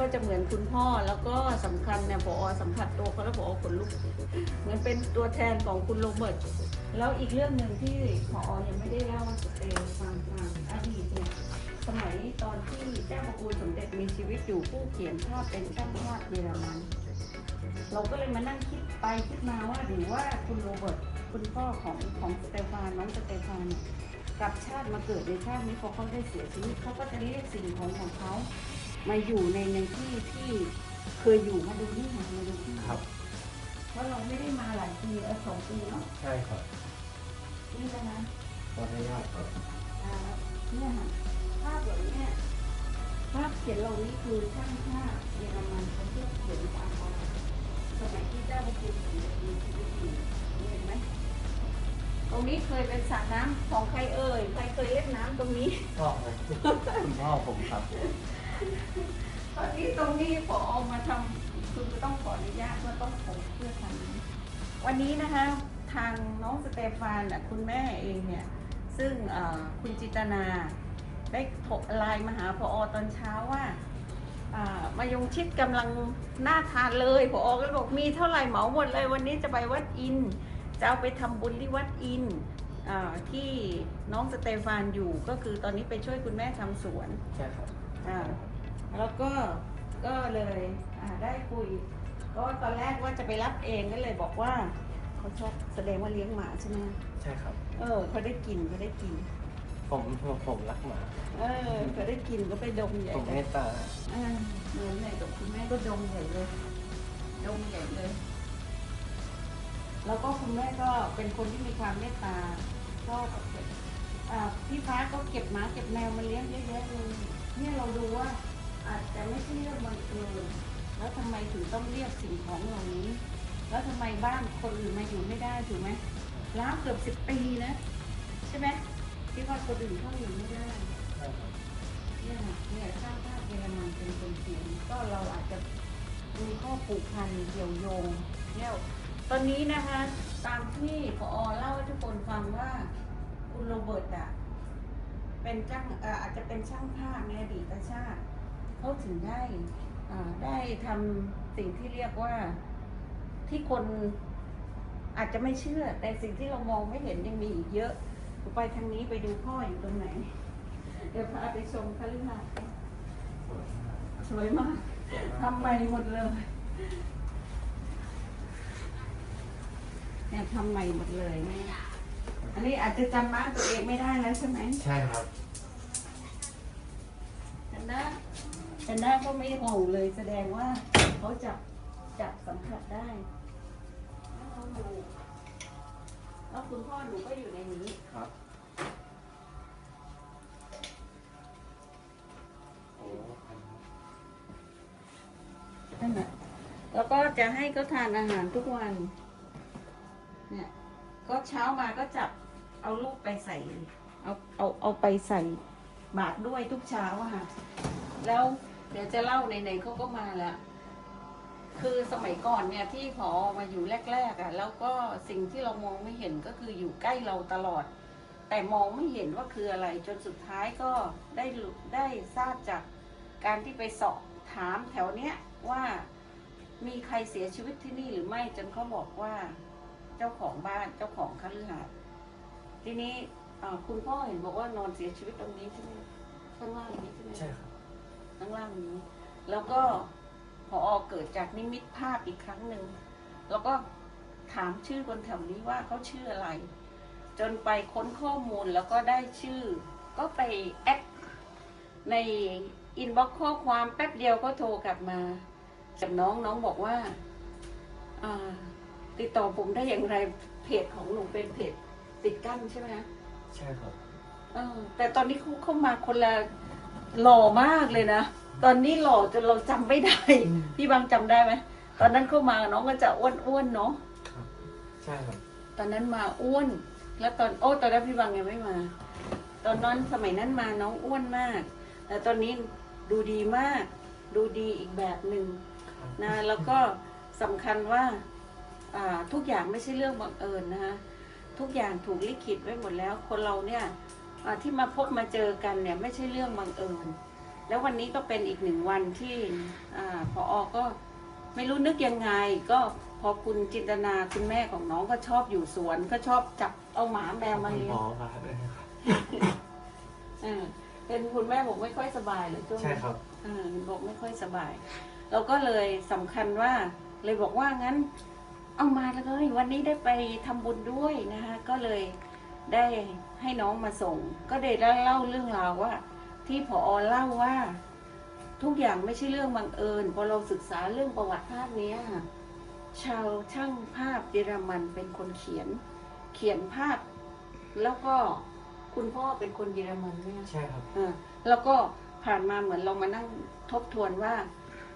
ก็จะเหมือนคุณพ่อแล้วก็สำคัญเนี่ยพอสัมผัสตัวเขาแล้วพอขนลุกเหมือนเป็นตัวแทนของคุณโรเบิร์ตแล้วอีกเรื่องหนึ่งที่พอยังไม่ได้เล่าสเตลฟังฟังอดีตเนี่ยสมัยตอนที่เจ้าพระคุณสมเด็จมีชีวิตอยู่ผู้เขียนภาพเป็นช่างภาพเยอรมันเราก็เลยมานั่งคิดไปคิดมาว่าหรือว่าคุณโรเบิร์ตคุณพ่อของของสเตฟานน้องสเตฟานกลับชาติมาเกิดในชาตินี้พอเขาได้เสียชีวิตเขาก็จะเรียกสิ่งของของเขา มาอยู่ในในที่ที่เคยอยู่มาดูนี่มามาดูที่ครับ เพราะเราไม่ได้มาหลายปีเออสองปีเนาะใช่ครับนี่นะนะขออนุญาตครับอ่าเนี่ยค่ะภาพเหล่านี้ภาพเขียนเหล่านี้คือช่างภาพเยอรมันเขาเรียกเขียนตามเขาสมัยที่เจ้าพระคุณสมเด็จมีชีวิตอยู่เห็นไหมตรงนี้เคยเป็นสระน้ำของใครเอ่ยใครเคยเล่นน้ำตรงนี้พ่อผมคุณพ่อผมครับ ตอนนี้ตรงนี้พอเอามาทำคุณก็ต้องขออนุญาตว่าต้องผมเพื่อทำวันนี้นะคะทางน้องสเตฟานน่ะคุณแม่เองเนี่ย ซึ่งคุณจิตนาได้โทรไลน์มาหาพออตอนเช้าว่ามายงชิดกำลังน่าทานเลยพออก็บอกมีเท่าไหร่เหมาหมดเลยวันนี้จะไปวัดอิน จะเอาไปทำบุญที่วัดอินอที่น้องสเตฟานอยู่ก็คือตอนนี้ไปช่วยคุณแม่ทำสวนใช่ครับ อ่าแล้วก็ก็เลยอ่าได้คุย ก็ตอนแรกว่าจะไปรับเองก็เลยบอกว่าเขาชอบแสดงว่าเลี้ยงหมาใช่ไหมใช่ครับ เออเขาได้กินเขาได้กินผมผมผมรักหมา เออเขาได้กินก็ไปดมใหญ่ผมเลเมยตตาอ่าเหมือนเลยกับคุณแม่ก็ดมใหญ่เลยดมใหญ่เลย แล้วก็คุณแม่ก็เป็นคนที่มีความเมตตาชอบแบบอ่าพี่ฟ้าก็เก็บหมาเก็บแมวมาเลี้ยงเยอะแยะเลย เนี่ยเราดูว่าอาจจะไม่ใช่เรื่องบังเอิญแล้วทำไมถึงต้องเรียกสิ่งของเหล่านี้ แล้วทำไมบ้านคนอื่นมาอยู่ไม่ได้ถูกไหมล้างเกือบสิบปีนะ ใช่ไหมที่ว่าคนอื่นเข้าอยู่ไม่ได้ใช่เนี่ยเนี่ยสร้างภาพเยอรมันเป็นคนเขียนก็เราอาจจะมีข้อผูกพันเกี่ยวโยงเนี่ยตอนนี้นะคะ ตามที่พอเล่าให้ทุกคนฟังว่า คุณโรเบิร์ตอะ เป็นช่างอาจจะเป็นช่างภาพในอดีตชาติเขาถึงได้ได้ทำสิ่งที่เรียกว่าที่คนอาจจะไม่เชื่อ แต่สิ่งที่เรามองไม่เห็นยังมีอีกเยอะไปทางนี้ไปดูพ่ออยู่ตรงไหน เดี๋ยวพาไปชมคฤหาสน์สวยมากทำใหม่หมดเลยเนี่ยทำใหม่หมดเลยเนี่ย อันนี้อาจจะจำบ้านตัวเองไม่ได้แล้วใช่ไหมใช่ครับ แต่หน้าแต่หน้าก็ไม่ห่วงเลยแสดงว่าเขาจับจับสัมผัสได้แล้วเขาดูแล้วคุณพ่อหนูก็อยู่ในนี้ครับโอ้นั่นแหละแล้วก็จะให้เขาทานอาหารทุกวัน เนี่ย ก็เช้ามาก็จับ เอาลูกไปใส่ เอาเอาเอาไปใส่บาตรด้วยทุกเช้าอะค่ะ แล้วเดี๋ยวจะเล่าในๆเขาก็มาแล้ว คือสมัยก่อนเนี่ยที่พอมาอยู่แรกๆอะแล้วก็สิ่งที่เรามองไม่เห็นก็คืออยู่ใกล้เราตลอด แต่มองไม่เห็นว่าคืออะไร จนสุดท้ายก็ได้รู้ได้ทราบจากการที่ไปสอบถามแถวเนี้ยว่ามีใครเสียชีวิตที่นี่หรือไม่จนเขาบอกว่า เจ้าของบ้านเจ้าของคฤหาสน์ ทีนี้เอ่อคุณพ่อเห็นบอกว่านอนเสียชีวิตตรงนี้ใช่ไหมข้างล่างนี้ใช่ไหมใช่ครับ ข้างล่างนี้ แล้วก็พอเกิดจากนิมิตภาพอีกครั้งหนึ่งแล้วก็ถามชื่อคนแถวนี้ว่าเขาชื่ออะไร จนไปค้นข้อมูลแล้วก็ได้ชื่อ ก็ไปแอดในอินบ็อกข้อความแป๊บเดียวก็โทรกลับมาจากน้องน้องบอกว่าอ่า ติดต่อผมได้อย่างไรเพจของหนูเป็นเพจ ติดกั้นใช่ไหมคะใช่ครับเออแต่ตอนนี้เขาเข้ามาคนละหล่อมากเลยนะ ตอนนี้หล่อจนเราจำไม่ได้อืมพี่บางจำได้ไหม ตอนนั้นเข้ามาน้องก็จะอ้วนๆเนาะใช่ครับ ตอนนั้นมาอ้วน แล้วตอนโอ้ตอนนั้นพี่บางยังไม่มา ตอนนั้นสมัยนั้นมาน้องอ้วนมาก แต่ตอนนี้ดูดีมาก ดูดีอีกแบบหนึ่งครับนะ แล้วก็สำคัญว่า อ่าทุกอย่างไม่ใช่เรื่องบังเอิญนะคะ ทุกอย่างถูกลิขิตไว้หมดแล้ว คนเราเนี่ยอ่าที่มาพบมาเจอกันเนี่ยไม่ใช่เรื่องบังเอิญ แล้ววันนี้ก็เป็นอีกหนึ่งวันที่อาพออก็ไม่รู้นึกยังไง ก็พอคุณจินตนาคุณแม่ของน้องก็ชอบอยู่สวนก็ชอบจับเอาหมาแมวมาคุณเลี้หยมงอมาด้วยครับเออเป็นคุณแม่บอกไม่ค่อยสบายเลยช่วงใช่นี้ครับเออบอกไม่ค่อยสบาย เราก็เลยสำคัญว่าเลยบอกว่างั้น เอามาเลย วันนี้ได้ไปทำบุญด้วยนะคะก็เลยได้ให้น้องมาส่ง ก็ได้เล่าเรื่องราวว่า ที่ผอเล่าว่า ทุกอย่างไม่ใช่เรื่องบังเอิญพอเราศึกษาเรื่องประวัติภาพเนี้ยชาวช่างภาพเยอรมันเป็นคนเขียน เขียนภาพ แล้วก็คุณพ่อเป็นคนเยอรมันเนี่ยใช่ครับอ่าแล้วก็ผ่านมาเหมือนเรามานั่งทบทวนว่า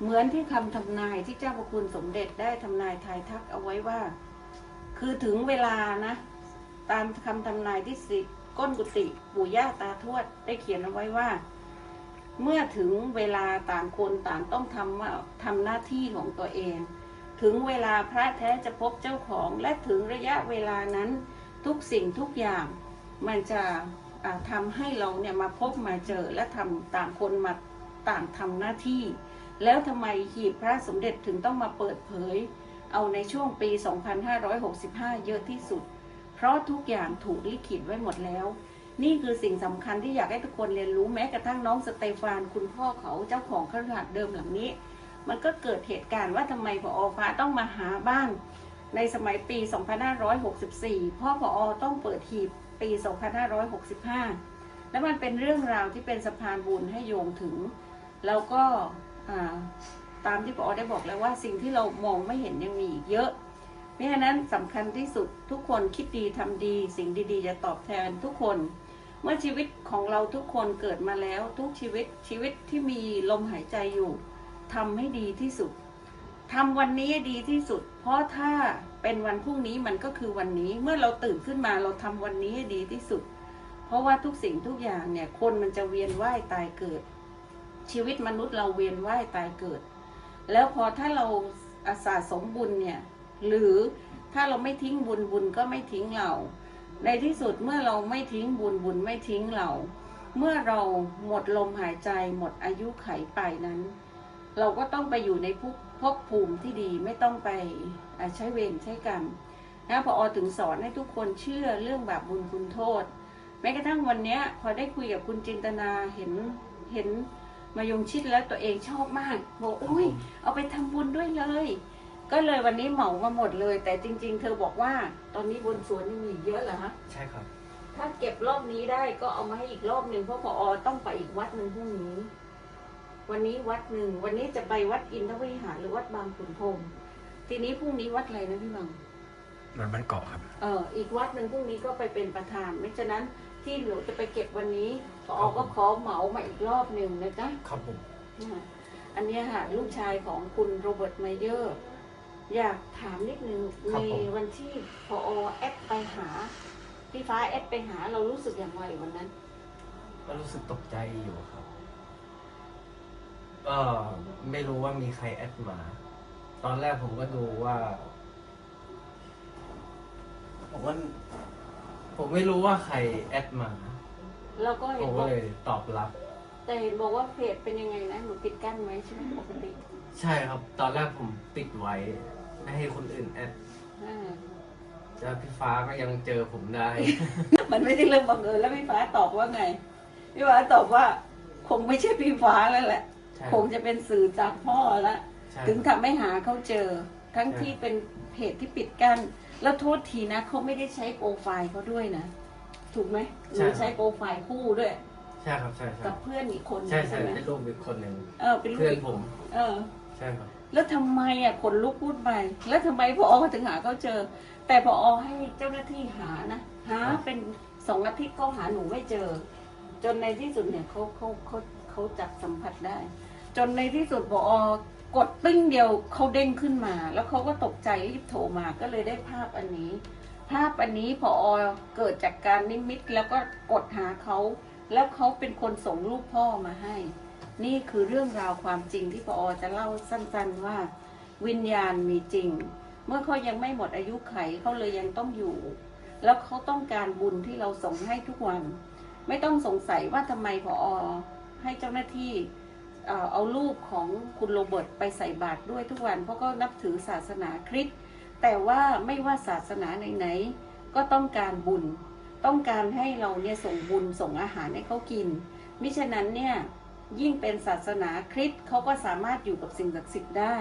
เหมือนที่คำทำนายที่เจ้าพระคุณสมเด็จได้ทำนายทายทักเอาไว้ว่า คือถึงเวลานะ ตามคำทำนายที่สิก้นกุฏิปู่ย่าตาทวดได้เขียนเอาไว้ว่า เมื่อถึงเวลาต่างคนต่างต้องทำว่าทำหน้าที่ของตัวเอง ถึงเวลาพระแท้จะพบเจ้าของและถึงระยะเวลานั้นทุกสิ่งทุกอย่างมันจะทำให้เราเนี่ยมาพบมาเจอและทำต่างคนมาต่างทำหน้าที่ แล้วทำไมหีบพระสมเด็จถึงต้องมาเปิดเผย เอาในช่วงปี 2565 เยอะที่สุด เพราะทุกอย่างถูกลิขิตไว้หมดแล้ว นี่คือสิ่งสำคัญที่อยากให้ทุกคนเรียนรู้แม้กระทั่งน้องสเตฟานคุณพ่อเขาเจ้าของคฤหาสน์เดิมหลังนี้ มันก็เกิดเหตุการณ์ว่าทำไมพอฟ้าต้องมาหาบ้านในสมัยปี 2564 พ่อพอต้องเปิดหีบปี 2565 แล้วมันเป็นเรื่องราวที่เป็นสะพานบุญให้โยงถึง แล้วก็ ตามที่พอได้บอกแล้วว่าสิ่งที่เรามองไม่เห็นยังมีอีกเยอะ เพราะฉะนั้นสำคัญที่สุดทุกคนคิดดีทำดี สิ่งดีๆ จะตอบแทนทุกคน เมื่อชีวิตของเราทุกคนเกิดมาแล้ว ทุกชีวิตชีวิตที่มีลมหายใจอยู่ทำให้ดีที่สุดทำวันนี้ดีที่สุด เพราะถ้าเป็นวันพรุ่งนี้มันก็คือวันนี้เมื่อเราตื่นขึ้นมาเราทำวันนี้ให้ดีที่สุด เพราะว่าทุกสิ่งทุกอย่างเนี่ยคนมันจะเวียนว่ายตายเกิด ชีวิตมนุษย์เราเวียนว่ายตายเกิด แล้วพอถ้าเราอาสะสมบุญเนี่ย หรือถ้าเราไม่ทิ้งบุญบุญก็ไม่ทิ้งเรา ในที่สุดเมื่อเราไม่ทิ้งบุญบุญไม่ทิ้งเรา เมื่อเราหมดลมหายใจหมดอายุไขไปนั้น เราก็ต้องไปอยู่ในภพภูมิที่ดีไม่ต้องไปใช้เวรใช้กรรมนะพออถึงสอนให้ทุกคนเชื่อเรื่องแบบบุญคุณโทษ แม้กระทั่งวันนี้พอได้คุยกับคุณจินตนาเห็นเห็น มายงชิดแล้วตัวเองชอบมากบอกอุ้ย เอาไปทำบุญด้วยเลย ก็เลยวันนี้เหมามาหมดเลย แต่จริง ๆ เธอบอกว่า ตอนนี้บนสวนยังมีอีกเยอะเหรอฮะใช่ครับ ถ้าเก็บรอบนี้ได้ก็เอามาให้อีกรอบหนึ่งเพราะพอต้องไปอีกวัดหนึ่งพรุ่งนี้ วันนี้วัดหนึ่งวันนี้จะไปวัดอินทวิหารหรือวัดบางขุนพรหมทีนี้พรุ่งนี้วัดอะไรนะพี่บังมันบ้านเกาะครับ เอออีกวัดหนึ่งพรุ่งนี้ก็ไปเป็นประธาน ไม่ฉะนั้น ที่เหลือจะไปเก็บวันนี้พอก็ขอเหมามาอีกรอบหนึ่งนะจ๊ะครับผมอ่าอันเนี้ยค่ะลูกชายของคุณโรเบิร์ตไมเยอร์ อยากถามนิดนึงในวันที่พอแอดไปหาพี่ฟ้าแอดไปหาเรารู้สึกอย่างไรวันนั้น ก็รู้สึกตกใจอยู่ครับก็ไม่รู้ว่ามีใครแอดมา ตอนแรกผมก็ดูว่า ผมว่า ผมไม่รู้ว่าใครแอดมา เราก็ผเห็นมก็ว่าเลยตอบรับ แต่เห็นบอกว่าเพจเป็นยังไงนะหนูปิดกั้นไว้ใช่ไหมปกติใช่ครับ ตอนแรกผมปิดไว้ ไม่ให้คนอื่นแอดอ่าแต่พี่ฟ้าก็ยังเจอผมได้ มันไม่ใช่เรื่องบังเอิญแล้วพี่ฟ้าตอบว่าไงพี่ฟ้าตอบว่า คงไม่ใช่พี่ฟ้าแล้วแหละ ใช่คงจะเป็นสื่อจากพ่อแล้วใช่ถึงทำให้หาเขาเจอ ทั้งที่เป็นเพจที่ปิดกั้น แล้วโทษทีนะเขาไม่ได้ใช้โปรไฟล์เขาด้วยนะ ถูกไหมหนูใช้โปรไฟล์คู่ด้วย ใช่ครับใช่ใช่กับเพื่อนอีกคนหนึ่งใช่ใช่ไหมเป็นรูปอีกคนหนึ่งเออเป็นลูเพื่กอนอีกผมเออ ใช่ครับ แล้วทำไมอะคนลุกพูดไป แล้วทำไมพอเขาถึงหาเขาเจอ แต่พอให้เจ้าหน้าที่หานะหาเป็นสองอาทิตย์ก็หาหนูไม่เจอ จนในที่สุดเนี่ยเขาเขาเขาเขาจับสัมผัสได้ จนในที่สุดพอ กดปิ้งเดียวเขาเด้งขึ้นมา แล้วเขาก็ตกใจรีบโทรมาก็เลยได้ภาพอันนี้ ภาพอันนี้พออเกิดจากการนิมิตแล้วก็กดหาเขาแล้วเขาเป็นคนส่งรูปพ่อมาให้ นี่คือเรื่องราวความจริงที่พออจะเล่าสั้นๆว่า วิญญาณมีจริง เมื่อเขายังไม่หมดอายุไขเขาเลยยังต้องอยู่ แล้วเขาต้องการบุญที่เราส่งให้ทุกวัน ไม่ต้องสงสัยว่าทำไมพออให้เจ้าหน้าที่ เอารูปของคุณโรเบิร์ตไปใส่บาตรด้วยทุกวันเพราะก็นับถือศาสนาคริสต์แต่ว่าไม่ว่าศาสนาไหนๆก็ต้องการบุญ ต้องการให้เราเนี่ยส่งบุญส่งอาหารให้เขากิน มิฉะนั้นเนี่ยยิ่งเป็นศาสนาคริสต์เขาก็สามารถอยู่กับสิ่งศักดิ์สิทธิ์ได้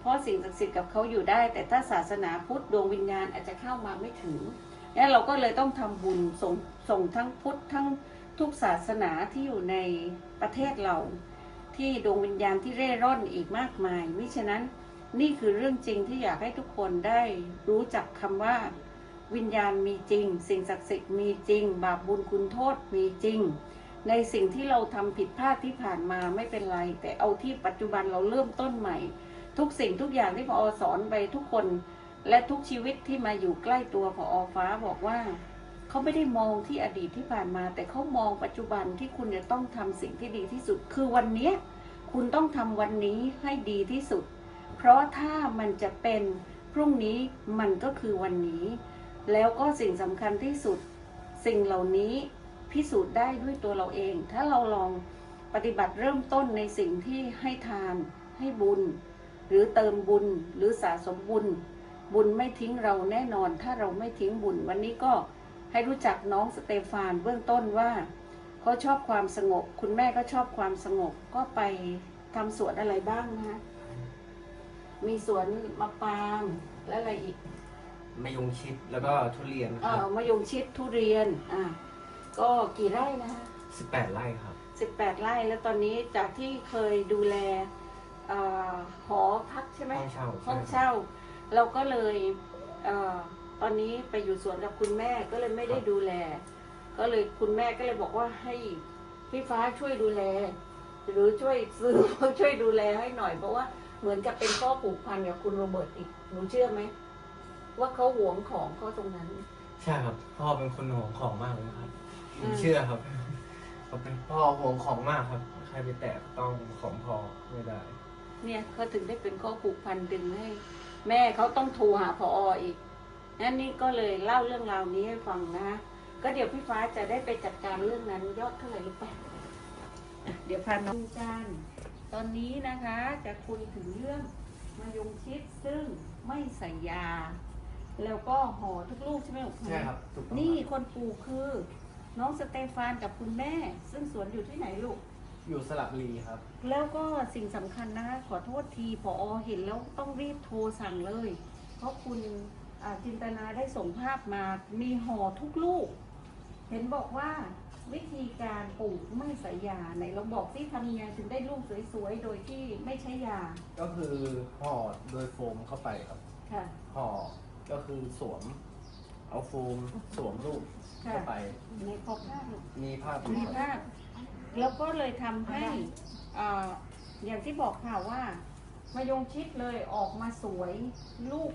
เพราะสิ่งศักดิ์สิทธิ์กับเขาอยู่ได้ แต่ถ้าศาสนาพุทธดวงวิญญาณอาจจะเข้ามาไม่ถึงแล้วเราก็เลยต้องทำบุญส่งส่งทั้งพุทธทั้งทุกศาสนาที่อยู่ในประเทศเรา ที่ดวงวิญญาณที่เร่ร่อนอีกมากมาย มิฉะนั้นนี่คือเรื่องจริงที่อยากให้ทุกคนได้รู้จักคำว่า วิญญาณมีจริง สิ่งศักดิ์สิทธิ์มีจริง บาปบุญคุณโทษมีจริง ในสิ่งที่เราทำผิดพลาดที่ผ่านมาไม่เป็นไร แต่เอาที่ปัจจุบันเราเริ่มต้นใหม่ ทุกสิ่งทุกอย่างที่พอสอนไปทุกคน และทุกชีวิตที่มาอยู่ใกล้ตัวพอฟ้าบอกว่า เขาไม่ได้มองที่อดีตที่ผ่านมา แต่เขามองปัจจุบันที่คุณจะต้องทำสิ่งที่ดีที่สุด คือวันนี้คุณต้องทำวันนี้ให้ดีที่สุด เพราะถ้ามันจะเป็นพรุ่งนี้มันก็คือวันนี้ แล้วก็สิ่งสำคัญที่สุด สิ่งเหล่านี้พิสูจน์ได้ด้วยตัวเราเอง ถ้าเราลองปฏิบัติเริ่มต้นในสิ่งที่ให้ทานให้บุญ หรือเติมบุญหรือสะสมบุญ บุญไม่ทิ้งเราแน่นอน ถ้าเราไม่ทิ้งบุญ วันนี้ก็ ให้รู้จักน้องสเตฟานเบื้องต้นว่าเขาชอบความสงบ คุณแม่ก็ชอบความสงบก็ไปทำสวนอะไรบ้างนะคะมีสวนมะปรางและอะไรอีกมะยงชิดแล้วก็ทุเรียนคเอ่รับอมะยงชิดทุเรียนอะก็กี่ไร่นะคะ18ไร่ครับสิบแปดไร่แล้วตอนนี้จากที่เคยดูแลเอ่อหอพักใช่ไหมห้องเช่าห้องใช่ครับเช่า เราก็เลยเออ ตอนนี้ไปอยู่สวนกับคุณแม่ก็เลยไม่ได้ดูแล ก็เลยคุณแม่ก็เลยบอกว่าให้พี่ฟ้าช่วยดูแล หรือช่วยซื้อช่วยดูแลให้หน่อยเพราะว่าเหมือนกับเป็นข้อผูกพันกับคุณโรเบิร์ตอีกหนูเชื่อไหมว่าเขาหวงของเขาตรงนั้น ใช่ครับ พ่อเป็นคนห่วงของมากเลยครับผอืมมเชื่อครับเขาเป็นพ่อห่วงของมากครับ ใครไปแตะต้องของพ่อไม่ได้ เนี่ยเขาถึงได้เป็นข้อผูกพันดึงให้ แม่เขาต้องโทรหาพออีก นั่นนี่ก็เลยเล่าเรื่องราวนี้ให้ฟังนะก็เดี๋ยวพี่ฟ้าจะได้ไปจัดการเรื่องนั้นยอดเท่าไหร่รู้ปะอะเดี๋ยวพาน้องจานตอนนี้นะคะจะคุยถึงเรื่องมายงชิดซึ่งไม่ใส่ยา แล้วก็ห่อทุกลูกใช่ไหมลูกใช่ครับถูกต้องนี่คนปลูกคือ น้องสเตฟานกับคุณแม่ ซึ่งสวนอยู่ที่ไหนลูก อยู่สระบุรีครับ แล้วก็สิ่งสำคัญนะคะขอโทษทีพอเห็นแล้วต้องรีบโทรสั่งเลย เพราะคุณ อ่าจินตนาได้ส่งภาพมามีห่อทุกลูก เห็นบอกว่าวิธีการปลูกไม่ใส่ยาไหนเราบอกที่ทำยังไงถึงได้ลูกสวยๆ โดยที่ไม่ใช้ยาก็คือห่อโดยโฟมเข้าไปครับค่ะ ห่อก็คือสวม เอาโฟมสวมรูปค่ะเข้าไป ในขอภาพลูกมีภาพมีภาพแล้วก็เลยทำให้อ่าอย่างที่บอกค่ะว่ามายงชิดเลยออกมาสวย ลูก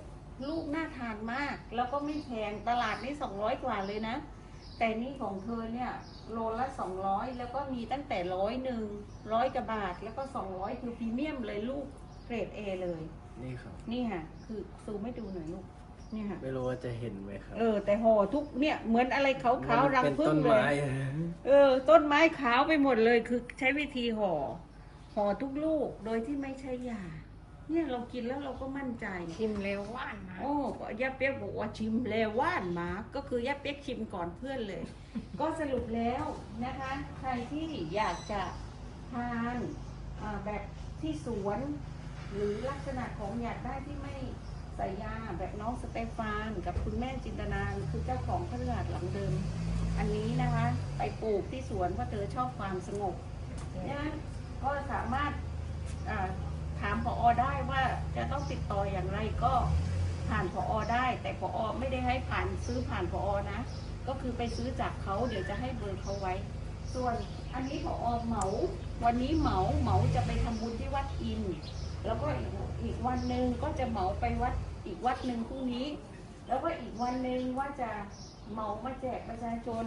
ลูกน่าทานมาก แล้วก็ไม่แพงตลาดนี่สองร้อยกว่าเลยนะ แต่นี่ของเธอเนี่ยโลละสองร้อยแล้วก็มีตั้งแต่ร้อยหนึ่งร้อยกว่าบาท แล้วก็สองร้อยคือพรีเมียมเลยลูกเกรดเอเลย นี่ครับ นี่ค่ะ คือซูมให้ดูหน่อยลูกนี่ค่ะ ไม่รู้ว่าจะเห็นไหมครับ เออ แต่ห่อทุกเนี่ยเหมือนอะไรขาวๆรังเป็นผึ้ต้งนเลไม้ยเออ ต้นไม้ขาวไปหมดเลยคือใช้วิธีห่อห่อทุกลูกโดยที่ไม่ใช่ยา เนี่ยเรากินแล้วเราก็มั่นใจ ชิมเร็วว่านนะ โอ้ก็ย่าเปียกบอกว่าชิมแล้วว่านหมา ก็คือย่าเปียกชิมก่อนเพื่อนเลย ก็สรุปแล้วนะคะ ใครที่อยากจะทานอ่าแบบที่สวน หรือลักษณะของอยากได้ที่ไม่ใส่ยาแบบน้องสเตฟานกับคุณแม่จินตนาคือเจ้าของพระราชหลังเดิม อันนี้นะคะ ไปปลูกที่สวนเพราะเธอชอบความสงบนั้นก็สามารถอ่า ถามพออได้ว่าจะต้องติดต่ออย่างไรก็ผ่านพออได้ แต่พออไม่ได้ให้ผ่านซื้อผ่านพออนะ ก็คือไปซื้อจากเขาเดี๋ยวจะให้เบอร์เขาไว้ ส่วนอันนี้พออเหมา วันนี้เหมาเหมาจะไปทำบุญที่วัดอิน แล้วก็อีกอีกวันหนึ่งก็จะเหมาไปวัดอีกวัดหนึ่งพรุ่งนี้ แล้วก็อีกวันหนึ่งว่าจะเหมามาแจกประชาชน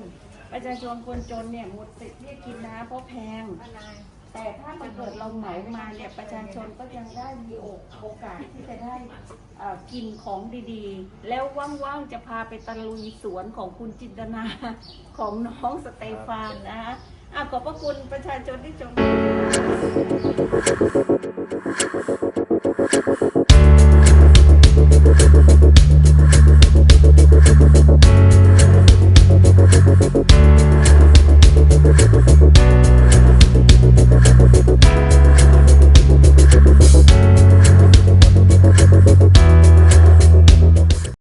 ประชาชนคนจนเนี่ยหมดสิทธิ์ที่กินนะเพราะแพง แต่ถ้ามันเกิดเราเหมามาเนี่ยประชาชนก็ยังได้มีโอกาสที่จะได้เอ่อกินของดีๆ แล้วว่างๆจะพาไปตะลุยสวนของคุณจินตนา ของน้องสเตฟานนะฮะอะขอบพระคุณประชาชนที่ชม